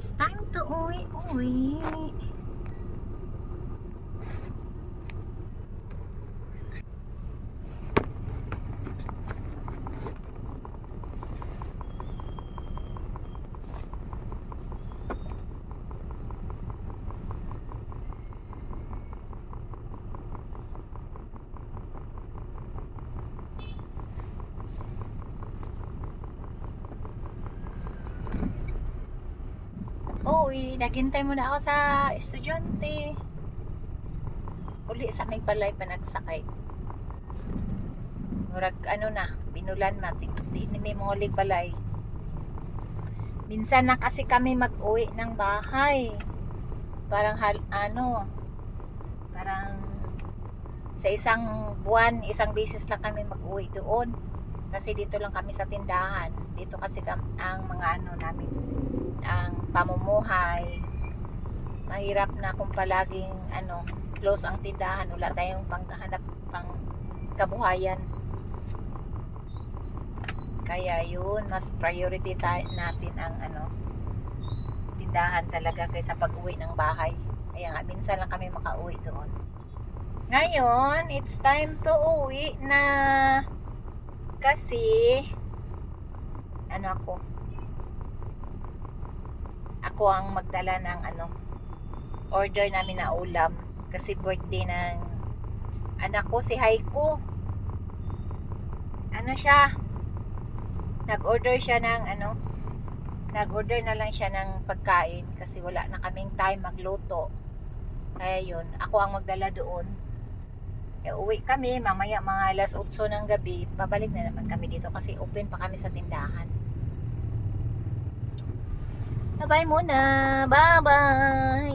It's time to uwi, uwi. Uwi, naghintay mo na ako sa estudyante. Uli sa aming balay pa nagsakay. Murag ano na, binulan na, di ni may mga balay. Minsan na kasi kami mag-uwi ng bahay. Parang hal, ano, parang sa isang buwan, isang beses lang kami mag-uwi doon. Kasi dito lang kami sa tindahan. Dito kasi ang mga ano namin, pamumuhay. Mahirap na kung palaging ano, close ang tindahan. Wala tayong panghanap pang kabuhayan. Kaya yun, mas priority tayo natin ang ano, tindahan talaga kaysa pag-uwi ng bahay. Kaya minsan lang kami makauwi doon. Ngayon, it's time to uwi na kasi ano ako ako ang magdala ng ano order namin na ulam kasi birthday ng anak ko si Haiko ano siya? Nag-order siya ng ano nag-order na lang siya ng pagkain kasi wala na kaming time magluto. Kaya yun ako ang magdala doon. Kaya uwi kami, mamaya mga alas 8 ng gabi, babalik na naman kami dito kasi open pa kami sa tindahan. Sabay muna. Bye-bye.